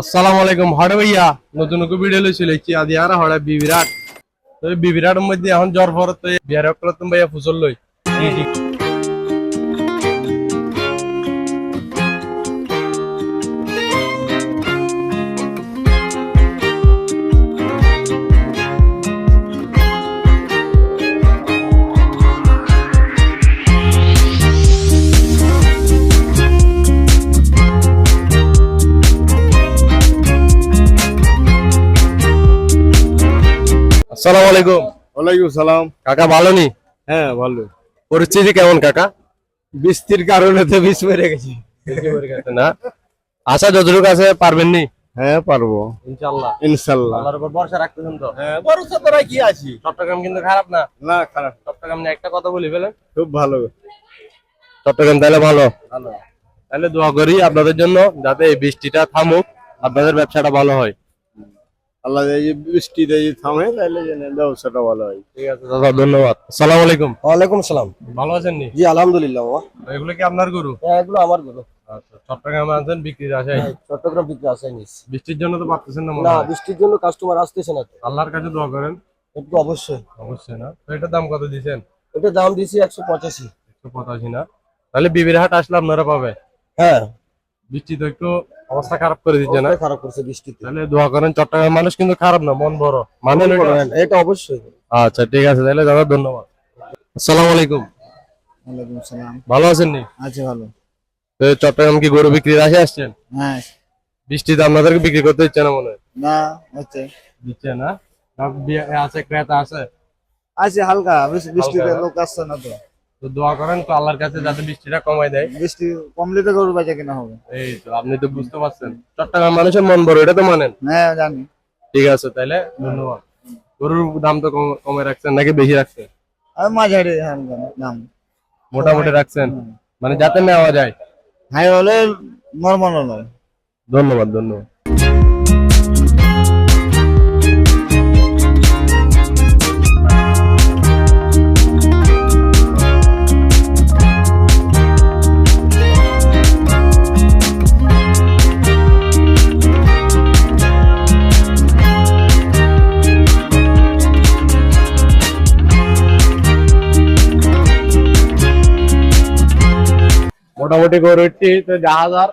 আসসালামু আলাইকুম। হাড়ে ভাইয়া, নতুন ভিডিও লইছিল কি আদি আর বি বিবিরাট। তো বি বিবিরাটের মধ্যে এখন জ্বর ফর তো বিয়ার করলে তুমি ভাইয়া ফুসল লই। আসসালামু আলাইকুম। ওয়ালাইকুম সালাম। কাকা ভালো নি? হ্যাঁ ভালো। পরিস্থিতি কেমন কাকা? বৃষ্টির কারণে তো বিষ মেরে গেছি। না? আশা যতটুকু আছে পারবেন নি? হ্যাঁ পারব। ইনশাআল্লাহ। ইনশাল্লাহ আল্লাহর উপর ভরসা রাখতেছেন তো? হ্যাঁ ভরসা কি আছি। চট্টগ্রাম কিন্তু খারাপ না? না খারাপ। চট্টগ্রাম নিয়ে একটা কথা বলি ফেলেন খুব ভালো। চট্টগ্রাম তাহলে ভালো? ভালো। তাহলে দোয়া করি আপনাদের জন্য যাতে এই বৃষ্টিটা থামুক আপনাদের ব্যবসাটা ভালো হয়। আল্লাহ এই যে বৃষ্টিতে যদি থামে তাহলে যেন ব্যবসাটা ভালো হয়। ঠিক আছে দাদা ধন্যবাদ। আসসালামু আলাইকুম। ওয়ালাইকুম সালাম। ভালো আছেন নি? জি আলহামদুলিল্লাহ বাবা। এগুলো কি আপনার গরু? হ্যাঁ এগুলো আমারগুলো আচ্ছা চট্টগ্রামে আছেন বিক্রির আশায়? চট্টগ্রাম বিক্রি নিস বৃষ্টির জন্য তো না মনে না বৃষ্টির জন্য কাস্টমার আসতেছে না তো। আল্লাহর কাছে দোয়া করেন? একটু অবশ্যই। অবশ্যই না। তো এটার দাম কত দিয়েছেন এটা দাম দিয়েছি একশো পঁচাশি। একশো পঁচাশি না। তাহলে বিবির হাট আসলে আপনারা পাবে হ্যাঁ। বৃষ্টি তো একটু অবস্থা খারাপ করে দিচ্ছে না। খারাপ করছে বৃষ্টিতে। তাহলে দোয়া করেন চট্টগ্রামের মানুষ কিন্তু খারাপ না মন বড়। এটা? হ্যাঁ, অবশ্যই। আচ্ছা ঠিক আছে তাহলে দাদা ধন্যবাদ। আসসালামু আলাইকুম। ওয়ালাইকুম সালাম। ভালো আছেন নি? আছে ভালো। তো চট্টগ্রাম কি গরু বিক্রির আসে আসছেন? হ্যাঁ। বৃষ্টিতে আপনাদেরকে বিক্রি করতে ইচ্ছে না মনে হয়? না হচ্ছে। দিচ্ছে না? না, আছে ক্রেতা আছে? আছে হালকা বৃষ্টিতে লোক আসছে না তো। তো দোয়া করেন তো আল্লাহর কাছে যাতে বৃষ্টিটা কমাই দেয়। বৃষ্টি কমলে তো গরু বেচা কিনা হবে। এই তো আপনি তো বুঝতে পারছেন। চট্টগ্রাম মানুষের মন বড় এটা তো মানেন? হ্যাঁ জানি। ঠিক আছে তাহলে ধন্যবাদ। গরুর দাম তো কম- রাখছেন নাকি বেশি রাখছেন? আর মাঝারি দাম মোটামুটি রাখছেন? মানে যাতে নেওয়া যায়। হাই হলে নর্মাল নয়। ধন্যবাদ ধন্যবাদ। মোটামুটি গরু উঠছি তো জাহাজ আর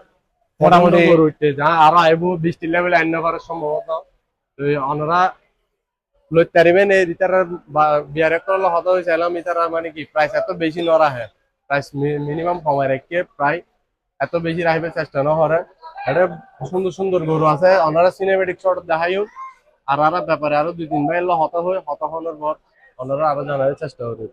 মোটামুটি গরু উঠছে। যা আরও আইবো বৃষ্টির লেভেল আইন করার সম্ভবত। তো অনরা লইতে পারিবেন এই রিতার বিয়ার করলে হত হয়েছিলাম ইতার মানে কি প্রাইস এত বেশি নরা হয় প্রাইস মিনিমাম কমাই রেখে প্রায় এত বেশি রাখবে চেষ্টা না এটা সুন্দর সুন্দর গরু আছে। ওনারা সিনেমেটিক শট দেখাইও। আর আর ব্যাপারে আরও দুই তিন ভাই হত হয়ে হত হওয়ার পর ওনারা আরও জানার চেষ্টা করবে।